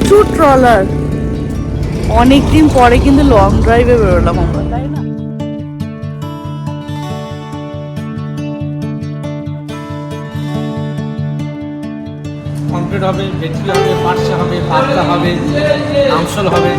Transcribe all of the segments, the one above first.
প্রচুর ট্রলার। অনেকদিন পরে কিন্তু লং ড্রাইভে বেরোলাম আমরা, তাই না? কমপ্লিট হবে ভেটকি হবে পার্সা হবে পাতলা হবে আমসল হবে।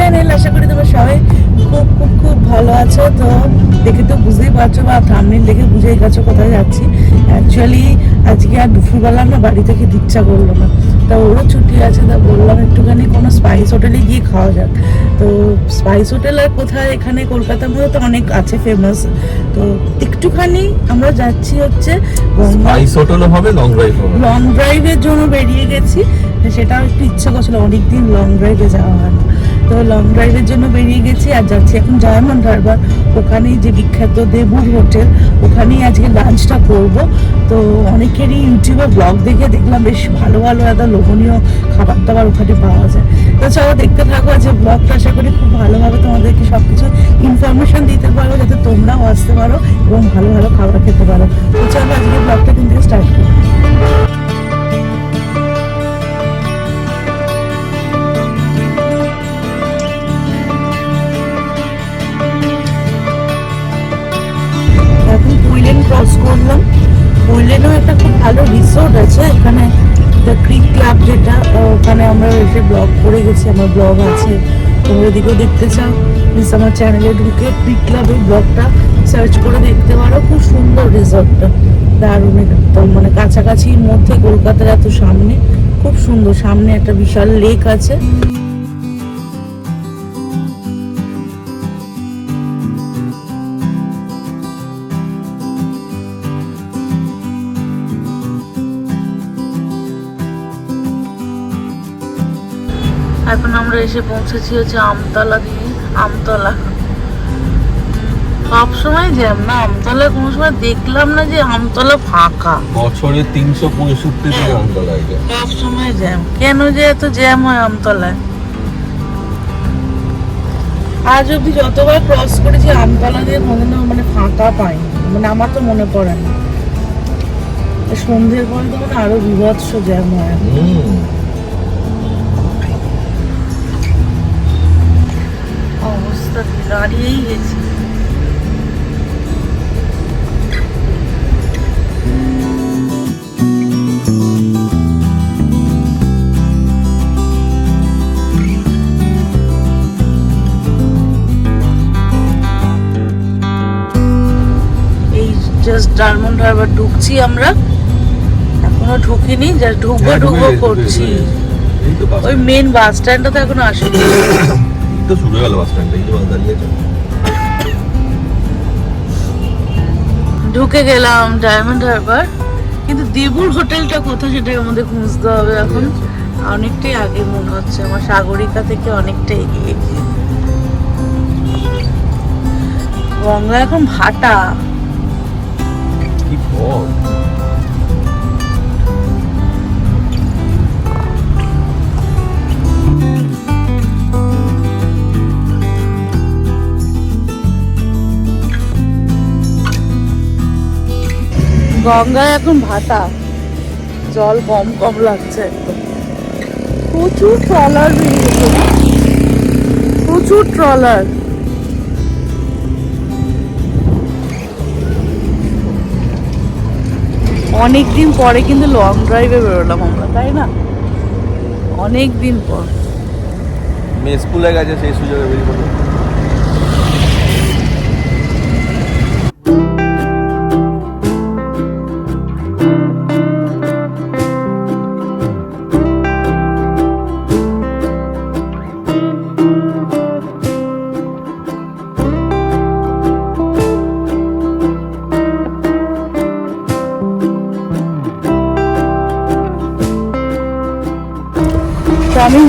চ্যানেল আশা করি তোমরা সবাই খুব খুব খুব ভালো আছো। তো দেখে তো বুঝতেই পারছ বা থামনেল দেখে বুঝেই গেছো কোথায় যাচ্ছি। অ্যাকচুয়ালি আজকে আর দুপুরবেলা না বাড়ি থেকে ইচ্ছা করল না। তা ওরও ছুটি আছে তা বললাম একটুখানি কোনো স্পাইস হোটেলে গিয়ে খাওয়া যাক। তো স্পাইস হোটেল আর কোথায়? এখানে কলকাতার মধ্যে তো অনেক আছে ফেমাস তো একটুখানি আমরা যাচ্ছি হচ্ছে স্পাইস হোটেলও হবে লং ড্রাইভ হবে। লং ড্রাইভের জন্য বেরিয়ে গেছি। সেটাও একটু ইচ্ছা করছিল অনেকদিন লং ড্রাইভে যাওয়া হয় না। তো লং ড্রাইভের জন্য বেরিয়ে গেছি আর যাচ্ছি এখন ডায়মন্ড হারবার ওখানেই যে বিখ্যাত দেবুর হোটেল, ওখানেই আজকে লাঞ্চটা করব। তো অনেকেরই ইউটিউবে ব্লগ দেখে দেখলাম, বেশ ভালো ভালো একটা লোভনীয় খাবার দাবার ওখানে পাওয়া যায়। তো চলো দেখতে থাকো আজকে ব্লগটা আশা করি খুব ভালোভাবে তোমাদেরকে সব কিছু ইনফরমেশন দিতে পারব যাতে তোমরাও আসতে পারো এবং ভালো ভালো খাবার খেতে পারো। তো চলো আজকে ব্লগটা কিন্তু স্টার্ট করি। ক্রস করলাম। কুইলেনও একটা খুব ভালো রিসোর্ট আছে। এখানে দ্য ক্রিক ক্লাব যেটা ওখানে আমরা এসে ব্লগ করে গেছি। আমার ব্লগ আছে। তোমরা ওদিকেও দেখতে চাও। প্লিজ আমার চ্যানেলে ঢুকে ক্রিক ক্লাবের ব্লগটা সার্চ করে দেখতে পারো। খুব সুন্দর রিসোর্টটা দারুণ একদম। মানে কাছাকাছির মধ্যে কলকাতার এত সামনে। খুব সুন্দর। সামনে একটা বিশাল লেক আছে। এসে পৌঁছেছি হচ্ছে আমতলা দিয়ে আমতলা। সব সময় জ্যাম না আমতলায় কোনো সময় দেখলাম না যে আমতলা ফাঁকা। বছরে তিনশো পঁয়ষট্টি দিন আমতলায় সব সময় জ্যাম। কেন যে এত জ্যাম হয় আমতলায়? আজ অব্দি যতবার ক্রস করেছি আমতলা দিয়ে কোনোদিনও মানে ফাঁকা পাইনি। মানে আমার তো মনে পড়ে না। সন্ধ্যের পরে তো মানে আরও বিভৎস জ্যাম হয়। কি দাঁড়িয়েই গেছি। এই জাস্ট ডায়মন্ড হারবার ঢুকছি আমরা। এখনও ঢুকিনি জাস্ট ঢুকবো হ্যাঁ, ঢুকবো করছি। তো ওই মেন বাস স্ট্যান্ডটা তো এখনও আসেনি। তো শুরু হয়ে গেল বাস স্ট্যান্ড এই বাস দাঁড়িয়েছে। ঢুকে গেলাম ডায়মন্ড হারবার কিন্তু দেবুর হোটেলটা কোথায় সেটা আমাদের খুঁজতে হবে এখন? অনেকটাই আগে মনে হচ্ছে আমার সাগরিকা থেকে অনেকটা এগিয়ে গিয়ে। গঙ্গা এখন ভাটা। কি গঙ্গায় এখন ভাটা। জল কম কম লাগছে প্রচুর ট্রলার প্রচুর ট্রলার। অনেক দিন পরে কিন্তু লং ড্রাইভে বেরোলাম আমরা, তাই না? অনেক দিন পর মেসকুলে গেছে, সেই সুযোগে বেরিয়ে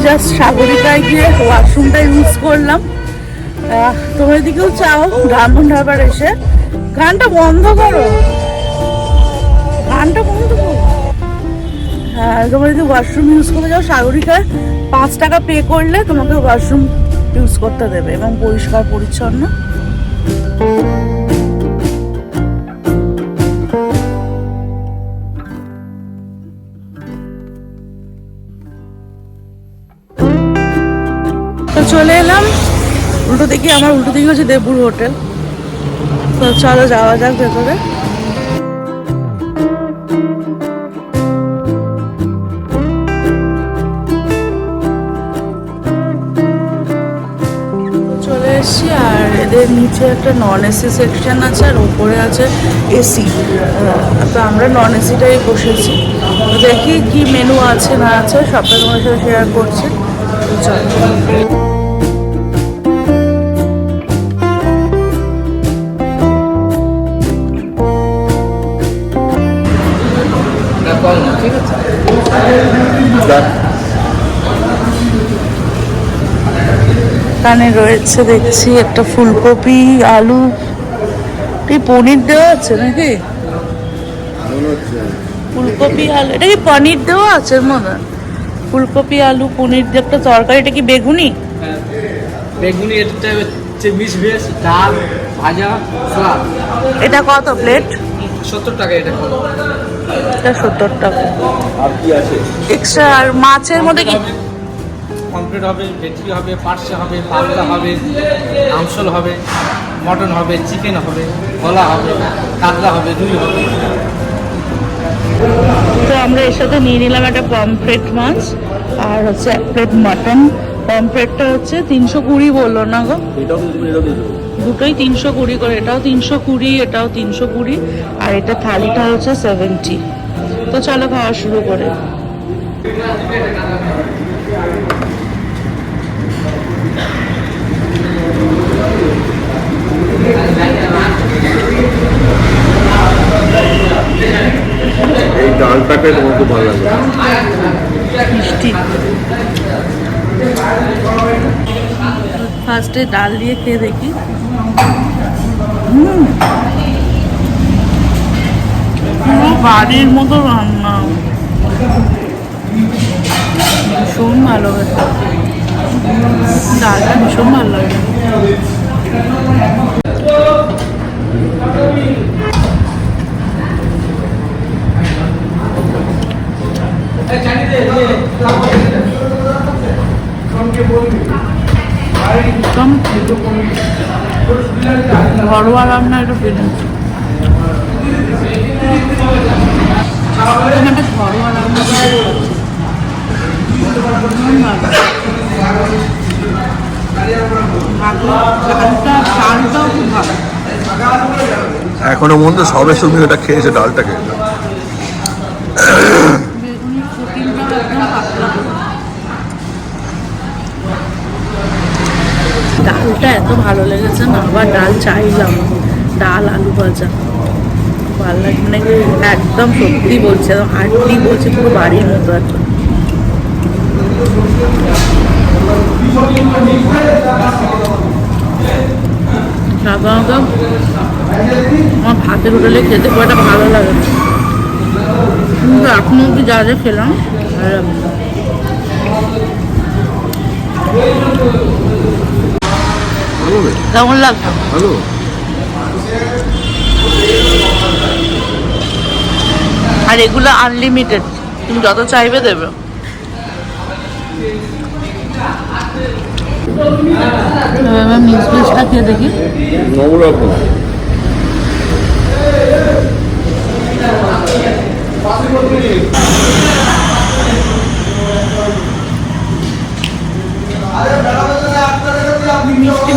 জাস্ট সাগরিকায় গিয়ে ওয়াশরুমটা ইউজ করলাম। তোমার দিকেও চাও? ডায়মন্ড হারবার এসে। গানটা বন্ধ করো। গানটা বন্ধ করো। হ্যাঁ তোমার যদি ওয়াশরুম ইউজ করতে যাও সাগরিকায় পাঁচ টাকা পে করলে তোমাকে ওয়াশরুম ইউজ করতে দেবে এবং পরিষ্কার পরিচ্ছন্ন। দিকে আমার উল্টো দিকে হচ্ছে দেবপুর হোটেল। তো চলো যাওয়া যাক ভেতরে। এসেছি, আর এদের নিচে একটা নন এসি সেকশন আছে, আর উপরে আছে এসি তো আমরা নন এসিটাই বসেছি। দেখি কি মেনু আছে, না আছে, সবটা তোমার সাথে শেয়ার করছি। চলো। এখানে রয়েছে দেখছি একটা ফুলকপি আলু। এই পনির দেওয়া আছে নাকি? ফুলকপি আলু। এটা কি পনির দেওয়া আছে মধ্যে ফুলকপি আলু পনির দিয়ে একটা তরকারি। এটা কি বেগুনি? হ্যাঁ। বেগুনি এটা হচ্ছে মিক্স ভেজ ডাল ভাজা সালাদ। এটা কত প্লেট? সত্তর টাকা এটা। এটা সত্তর টাকা। আর কি আছে? এক্সট্রা আর মাছের মধ্যে কি? কমপ্লিট হবে ভেটকি হবে পার্সে হবে পাবদা হবে আমসল হবে মটন হবে চিকেন হবে গলা হবে কাতলা হবে রুই হবে। তো আমরা এর সাথে নিয়ে নিলাম একটা পমফ্রেট মাছ আর হচ্ছে এক প্লেট মাটন। পমফ্রেটটা হচ্ছে তিনশো কুড়ি বলল না গো? দুটোই তিনশো কুড়ি করে এটাও তিনশো কুড়ি এটাও তিনশো কুড়ি আর এটা থালিটা হচ্ছে সেভেন্টি তো চলো খাওয়া শুরু করে। এই ডালটাকে তোমার খুব ভালো লাগবে মিষ্টি। ফার্স্টে ডাল দিয়ে খেয়ে দেখি। বাড়ির মতো রান্না। ভীষণ ভালো খেতে ডালটা ভীষণ ভালো লাগে। ঘরোয়া রান্না খুব ভালো এখনও মন তো সবে তুমি ওটা খেয়েছে ডালটাকে বেগুনির কুটিংটাও একদম পাতলা ডালটা এত ভালো লেগেছে না। আবার ডাল চাইলাম। ডাল, আলু ভাজা। ভালো লাগে মানে একদম সত্যি বলছে হার্ডলি বলছে পুরো বাড়ির মতো সাধারণত আমার ভাতের হোটেলে খেতে খুব একটা ভালো লাগে কিন্তু এখন অব্দি যা যা খেলাম লাগে কেমন লাগতো ভালো আর এগুলো আনলিমিটেড তুমি যত চাইবে দেবে। এবার মিক্স ভেজটা খেয়ে দেখি। নবরকম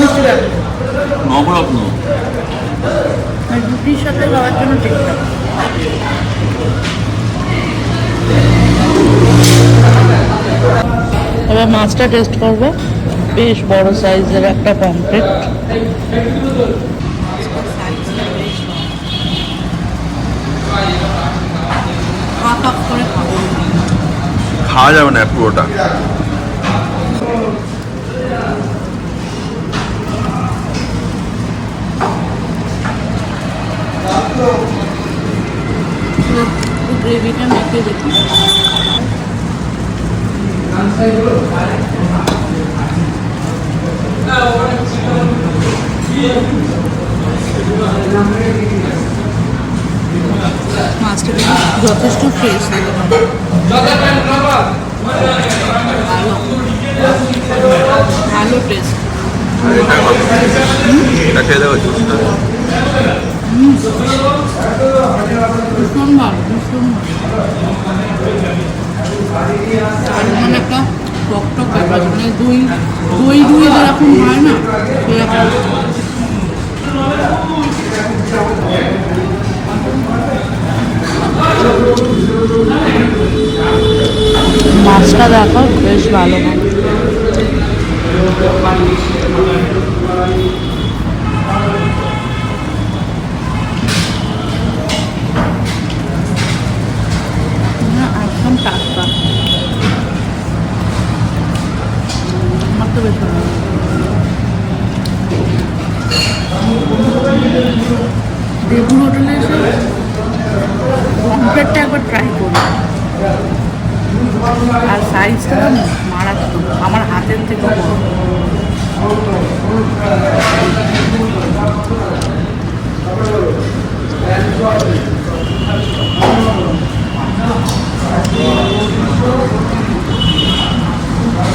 মিষ্টি লাগে নবরত্ন রুটির সাথে খাওয়ার জন্য এবার মাছটা টেস্ট করব। বেশ বড় সাইজের একটা পমফ্রেট খাওয়া যাবে না পুরোটা। গ্রেভিটা মেখে দেখি মাছটা যথেষ্ট ফ্রেশ ভালো। ভালো টেস্ট ভালো একটা টক টক ব্যাপার মানে দই দই হয় না মাছটা দেখো, বেশ ভালো মাছ না, একদম টাটকা তো বেশ ভালো লাগে। হোটেলে এসে পমফ্রেটটা একবার ট্রাই করি আর সাইজটা না মারাত্মক, আমার হাতের থেকে বড়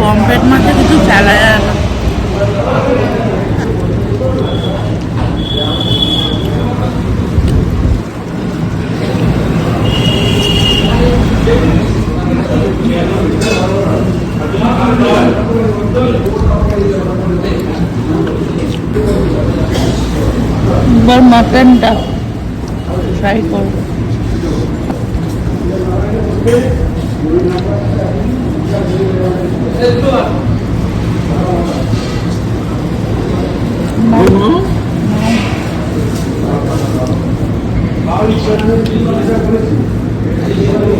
পমফ্রেট মাছে কিছু ফেলা যায় না এবার মাটনটা ট্রাই করব।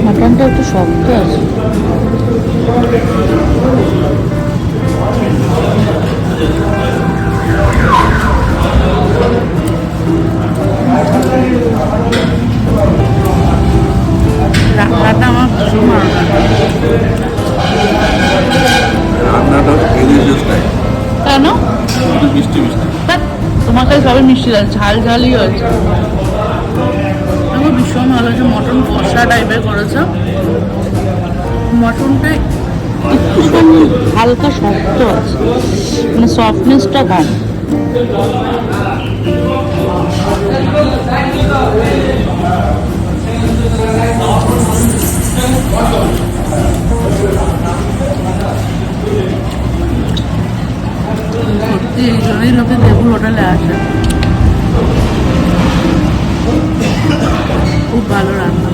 মাটনটা একটু শক্ত আছে। রান্নাটা আমার ভীষণ ভালো। রান্নাটা কেন? একটু ধ্যাৎ, তোমাকে সবাই মিষ্টি লাগছে ঝাল ঝালই হয়েছে। আমার ভীষণ ভালো হয়েছে মটন কষা টাইপের করেছে। মটনটা একটুখানি হালকা শক্ত আছে মানে সফটনেসটা কম। সত্যি এই জন্যই লোকে দেবুর হোটেলে আসে খুব ভালো রান্না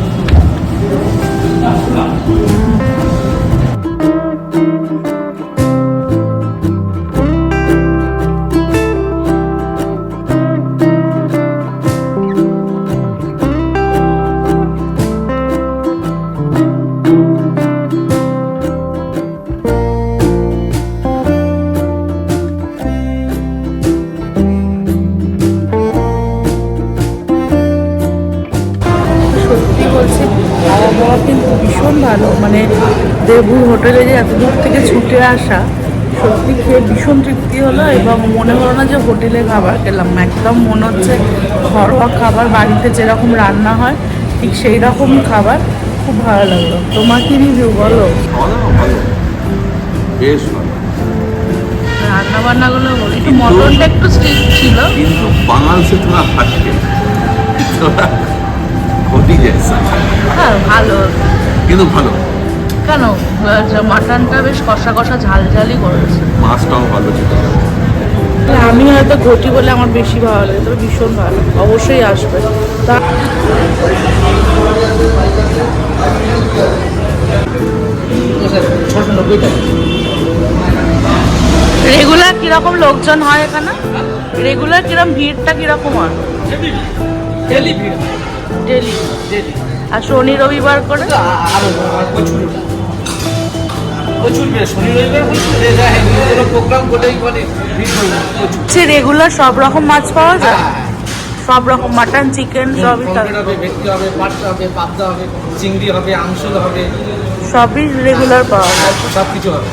দেবুর হোটেলে যে এত দূর থেকে ছুটে আসা সত্যি খেয়ে ভীষণ তৃপ্তি হলো এবং মনে হলো না যে হোটেলে খাবার খেলাম। একদম মনে হচ্ছে ঘরোয়া খাবার বাড়িতে যেরকম রান্না হয় ঠিক সেই রকম খাবার। খুব ভালো লাগল। তোমার কি রিভিউ বলো? বেশ ভালো। রান্না বান্নাগুলো একটু মটনটা একটু স্টিক ছিল। কিন্তু বাঙাল সে হাটকে হ্যাঁ ভালো। কিন্তু ভালো। কেন? মাটনটা বেশ কষা কষা ঝাল ঝালই করেছে। মাছটাও ভালো ছিল। আমি হয়তো ঘটি বলে আমার বেশি ভালো লাগে তবে ভীষণ ভালো। অবশ্যই আসবে। তা রেগুলার কীরকম লোকজন হয় এখানে? রেগুলার কীরকম ভিড়টা কীরকম হয়? ডেলি ভিড়। ডেলি ডেলি আর শনি রবিবার করে? আরও প্রচুর প্রচুর শনি রবিবার কোনো প্রোগ্রাম করলেই মানে হয়ে সে রেগুলার সব রকম মাছ পাওয়া যায়? সব রকম মাটন চিকেন সবই হবে ভেটকি হবে পাটকা হবে পাবদা হবে চিংড়ি হবে আমসল হবে। সবই রেগুলার পাওয়া যায়। সব কিছু হবে।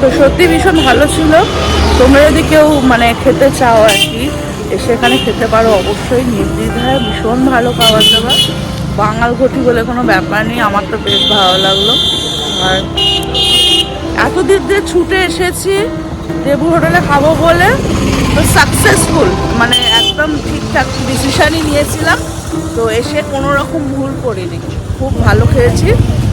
তো সত্যি ভীষণ ভালো ছিল। তোমরা যদি কেউ মানে খেতে চাও আর কি এসে এখানে খেতে পারো অবশ্যই। নির্দ্বিধায় ভীষণ ভালো খাবার দাবার। বাঙাল ঘটি বলে কোনো ব্যাপার নেই, আমার তো বেশ ভালো লাগল। আর এতদিন দিয়ে ছুটে এসেছি, দেবু হোটেলে খাব বলে, তো সাকসেসফুল মানে একদম ঠিকঠাক ডিসিশানই নিয়েছিলাম। তো এসে কোনো রকম ভুল করিনি। খুব ভালো খেয়েছি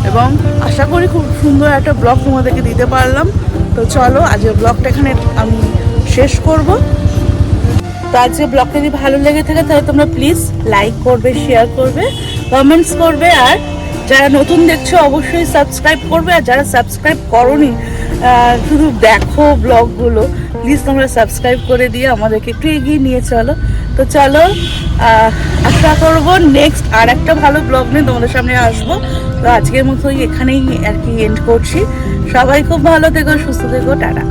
এবং আশা করি খুব সুন্দর একটা ব্লগ তোমাদেরকে দিতে পারলাম। তো চলো আজকের ব্লগটা এখানে আমি শেষ করব। তো আজকে ব্লগটা যদি ভালো লেগে থাকে, তাহলে তোমরা প্লিজ লাইক করবে শেয়ার করবে। কমেন্টস করবে আর যারা নতুন দেখছ অবশ্যই সাবস্ক্রাইব করবে আর যারা সাবস্ক্রাইব করনি শুধু দেখো ব্লগগুলো প্লিজ তোমরা সাবস্ক্রাইব করে দিয়ে আমাদেরকে একটু এগিয়ে নিয়ে চলো। তো চলো আশা করব নেক্সট আর একটা ভালো ব্লগ নিয়ে তোমাদের সামনে আসব। তো আজকের মতোই এখানেই আর কি এন্ড করছি। সবাই খুব ভালো থেকো, সুস্থ থেকো, টাটা।